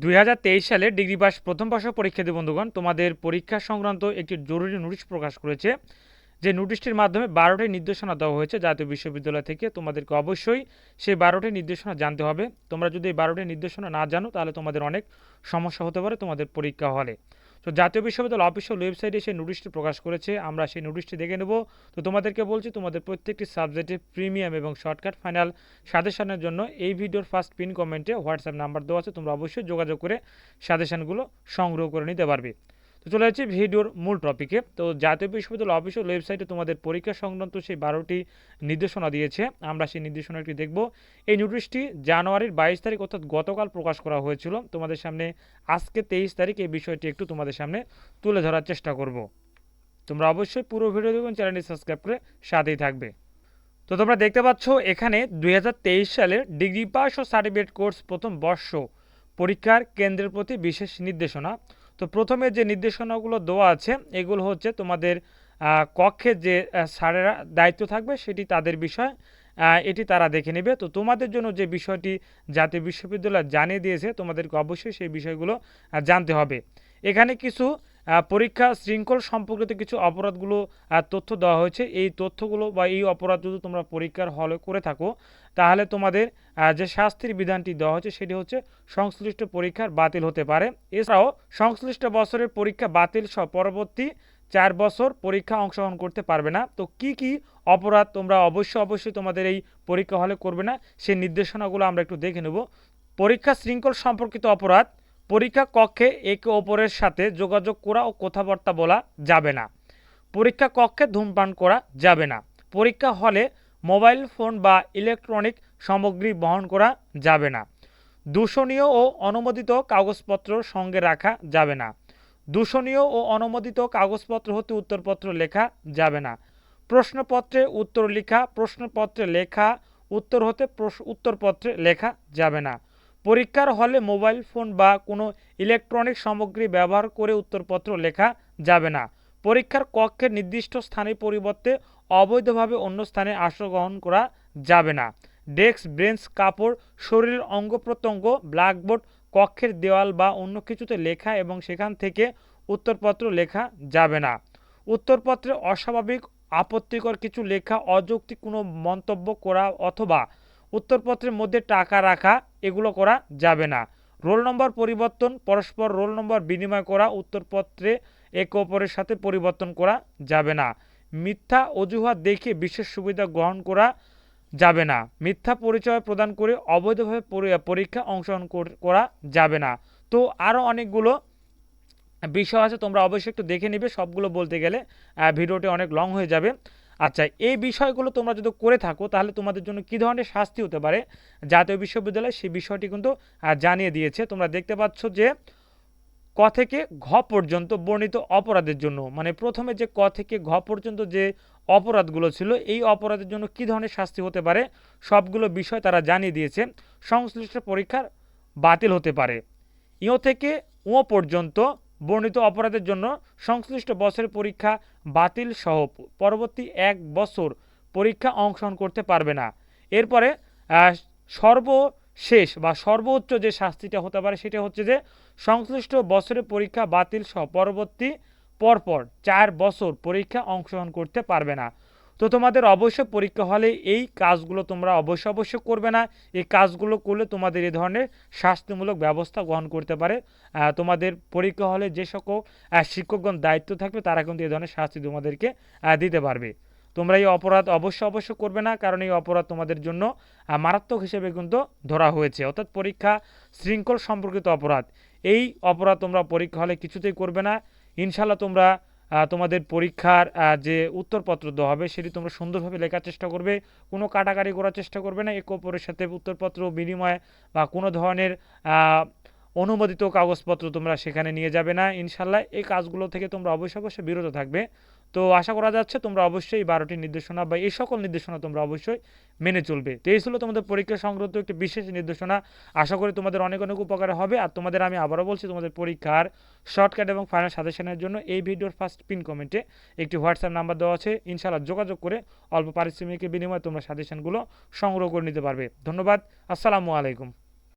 দুই হাজার তেইশ সালে ডিগ্রি পাস প্রথম বর্ষ পরীক্ষার্থী বন্ধুগণ, তোমাদের পরীক্ষা সংক্রান্ত একটি জরুরি নোটিশ প্রকাশ করেছে। যে নোটিশটির মাধ্যমে বারোটি নির্দেশনা দেওয়া হয়েছে জাতীয় বিশ্ববিদ্যালয় থেকে। তোমাদেরকে অবশ্যই সেই বারোটি নির্দেশনা জানতে হবে। তোমরা যদি এই বারোটি নির্দেশনা না জানো, তাহলে তোমাদের অনেক সমস্যা হতে পারে তোমাদের পরীক্ষা হলে। তো জাতীয় বিশ্ববিদ্যালয় অফিসিয়াল ওয়েবসাইটে সেই নোটিশটি প্রকাশ করেছে। আমরা সেই নোটিশটি দেখে নেব। তো তোমাদেরকে বলছি, তোমাদের প্রত্যেকটি সাবজেক্টে প্রিমিয়াম এবং শর্টকাট ফাইনাল সাজেশনের জন্য এই ভিডিওর ফার্স্ট পিন কমেন্টে হোয়াটসঅ্যাপ নাম্বার দেওয়া আছে। তোমরা অবশ্যই যোগাযোগ করে সাজেশনগুলো সংগ্রহ করে নিতে পারবে। তো চলে যাচ্ছি ভিডিওর মূল টপিকে তো জাতীয় বিশ্ববিদ্যালয় অফিসিয়াল ওয়েবসাইটে তোমাদের পরীক্ষা সংক্রান্ত সেই বারোটি নির্দেশনা দিয়েছে। আমরা সেই নির্দেশনাটি দেখব। এই নোটিশটি জানুয়ারির বাইশ তারিখ অর্থাৎ গতকাল প্রকাশ করা হয়েছিল। তোমাদের সামনে আজকে তেইশ তারিখ এই বিষয়টি একটু তোমাদের সামনে তুলে ধরার চেষ্টা করব। তোমরা অবশ্যই পুরো ভিডিও দেখুন চ্যানেলটি সাবস্ক্রাইব করে সাথেই থাকবে। তো তোমরা দেখতে পাচ্ছ, এখানে দু হাজার তেইশ সালের ডিগ্রি পাস ও সার্টিফিকেট কোর্স প্রথম বর্ষ পরীক্ষার কেন্দ্রের প্রতি বিশেষ নির্দেশনা। তো প্রথমে যে নির্দেশনাগুলো দেওয়া আছে, এগুলো হচ্ছে তোমাদের কক্ষে যে স্যারেরা দায়িত্ব থাকবে সেটি তাদের বিষয় এটি তারা দেখে নেবে। তো তোমাদের জন্য যে বিষয়টি জাতীয় বিশ্ববিদ্যালয় জানিয়ে দিয়েছে, তোমাদেরকে অবশ্যই সেই বিষয়গুলো জানতে হবে। এখানে কিছু পরীক্ষা শৃঙ্খল সম্পর্কিত কিছু অপরাধগুলো তথ্য দেওয়া হয়েছে। এই তথ্যগুলো বা এই অপরাধ যদি তোমরা পরীক্ষার হলে করে থাকো, তাহলে তোমাদের যে শাস্তির বিধানটি দেওয়া হয়েছে, সেটি হচ্ছে সংশ্লিষ্ট পরীক্ষার বাতিল হতে পারে। এছাড়াও সংশ্লিষ্ট বছরের পরীক্ষা বাতিল সহ পরবর্তী চার বছর পরীক্ষা অংশগ্রহণ করতে পারবে না। তো কি কি অপরাধ তোমরা অবশ্যই অবশ্যই তোমাদের এই পরীক্ষা হলে করবে না, সেই নির্দেশনাগুলো আমরা একটু দেখে নেব। পরীক্ষা শৃঙ্খল সম্পর্কিত অপরাধ পরীক্ষা কক্ষে একে অপরের সাথে যোগাযোগ করা ও কথাবার্তা বলা যাবে না। পরীক্ষা কক্ষে ধূমপান করা যাবে না। পরীক্ষা হলে মোবাইল ফোন বা ইলেকট্রনিক সামগ্রী বহন করা যাবে না। দূষণীয় ও অনুমোদিত কাগজপত্র সঙ্গে রাখা যাবে না। দূষণীয় ও অনুমোদিত কাগজপত্র হতে উত্তরপত্র লেখা যাবে না। প্রশ্নপত্রে উত্তর লেখা, প্রশ্নপত্রে লেখা, উত্তর হতে উত্তরপত্রে লেখা যাবে না। পরীক্ষার হলে মোবাইল ফোন বা কোনো ইলেকট্রনিক সামগ্রী ব্যবহার করে উত্তরপত্র লেখা যাবে না। পরীক্ষার কক্ষের নির্দিষ্ট স্থানের পরিবর্তে অবৈধভাবে অন্য স্থানে আসন গ্রহণ করা যাবে না। ডেস্ক, বেঞ্চ, কাপড়, শরীরের অঙ্গ প্রত্যঙ্গ, ব্ল্যাকবোর্ড, কক্ষের দেওয়াল বা অন্য কিছুতে লেখা এবং সেখান থেকে উত্তরপত্র লেখা যাবে না। উত্তরপত্রে অস্বাভাবিক, আপত্তিকর কিছু লেখা, অযৌক্তিক কোনো মন্তব্য করা অথবা উত্তরপত্রের মধ্যে টাকা রাখা, এগুলো করা যাবে না। রোল নম্বর পরিবর্তন, পরস্পর রোল নম্বর বিনিময় করা, উত্তরপত্রে একে অপরের সাথে পরিবর্তন করা যাবে না। মিথ্যা অজুহাত দেখে বিশেষ সুবিধা গ্রহণ করা যাবে না। মিথ্যা পরিচয় প্রদান করে অবৈধভাবে পরীক্ষা অংশগ্রহণ করা যাবে না। তো আরও অনেকগুলো বিষয় আছে, তোমরা অবশ্যই একটু দেখে নিবে। সবগুলো বলতে গেলে ভিডিওটি অনেক লং হয়ে যাবে। আচ্ছা এই বিষয়গুলো তোমরা যদি করে থাকো, তাহলে তোমাদের জন্য কী ধরনের শাস্তি হতে পারে? জাতীয় বিশ্ববিদ্যালয় সেই বিষয়টি কিন্তু জানিয়ে দিয়েছে। তোমরা দেখতে পাচ্ছ যে, ক থেকে ঘ পর্যন্ত বর্ণিত অপরাধের জন্য মানে প্রথমে যে ক থেকে ঘ পর্যন্ত যে অপরাধগুলো ছিল, এই অপরাধের জন্য কী ধরনের শাস্তি হতে পারে? সবগুলো বিষয় তারা জানিয়ে দিয়েছে। সংশ্লিষ্ট পরীক্ষার বাতিল হতে পারে। ইও থেকে ও পর্যন্ত বর্ণিত অপরাধের জন্য সংশ্লিষ্ট বছরের পরীক্ষা বাতিল সহ পরবর্তী এক বছর পরীক্ষা অংশগ্রহণ করতে পারবে না। এরপরে সর্বশেষ বা সর্বোচ্চ যে শাস্তিটা হতে পারে সেটা হচ্ছে যে সংশ্লিষ্ট বছরের পরীক্ষা বাতিল সহ পরবর্তী পরপর চার বছর পরীক্ষা অংশগ্রহণ করতে পারবে না। তো তোমাদের অবশ্যই পরীক্ষা হলে এই কাজগুলো তোমরা অবশ্যই অবশ্যই করবে না। এই কাজগুলো করলে তোমাদের এই ধরনের শাস্তিমূলক ব্যবস্থা গ্রহণ করতে পারে। তোমাদের পরীক্ষা হলে যে সকল শিক্ষকগণ দায়িত্ব থাকবে তারা কিন্তু এই ধরনের শাস্তি তোমাদেরকে দিতে পারবে। তোমরা এই অপরাধ অবশ্যই অবশ্যই করবে না, কারণ এই অপরাধ তোমাদের জন্য মারাত্মক হিসেবে কিন্তু ধরা হয়েছে। অর্থাৎ পরীক্ষা শৃঙ্খল সম্পর্কিত অপরাধ। এই অপরাধ তোমরা পরীক্ষা হলে কিছুতেই করবে না। ইনশাল্লাহ তোমরা তোমাদের পরীক্ষার যে উত্তরপত্র দেওয়া হবে, সেটি তোমরা সুন্দরভাবে লেখার চেষ্টা করবে। কোনো কাটাকাটি করার চেষ্টা করবে না। একে অপরের সাথে উত্তরপত্র বিনিময় বা কোনো ধরনের অনুমোদিত কাগজপত্র তোমরা সেখানে নিয়ে যাবে না। ইনশাল্লাহ এই কাজগুলো থেকে তোমরা অবশ্যই অবশ্যই বিরত থাকবে। তো আশা করা যাচ্ছে তোমরা অবশ্যই বারোটি নির্দেশনা বা এই সকল নির্দেশনা তোমরা অবশ্যই মেনে চলবে। তো এই ছিল তোমাদের পরীক্ষা সংক্রান্ত একটি বিশেষ নির্দেশনা। আশা করি তোমাদের অনেক অনেক উপকার হবে। আর তোমাদের আমি আবারও বলছি, তোমাদের পরীক্ষার শর্টকাট এবং ফাইনাল সাজেশনের জন্য এই ভিডিওর ফার্স্ট পিন কমেন্টে একটি হোয়াটসঅ্যাপ নাম্বার দেওয়া আছে। ইনশাআল্লাহ যোগাযোগ করে অল্প পারিশ্রমিকের বিনিময়ে তোমরা সাজেশনগুলো সংগ্রহ করে নিতে পারবে। ধন্যবাদ। আসসালামু আলাইকুম।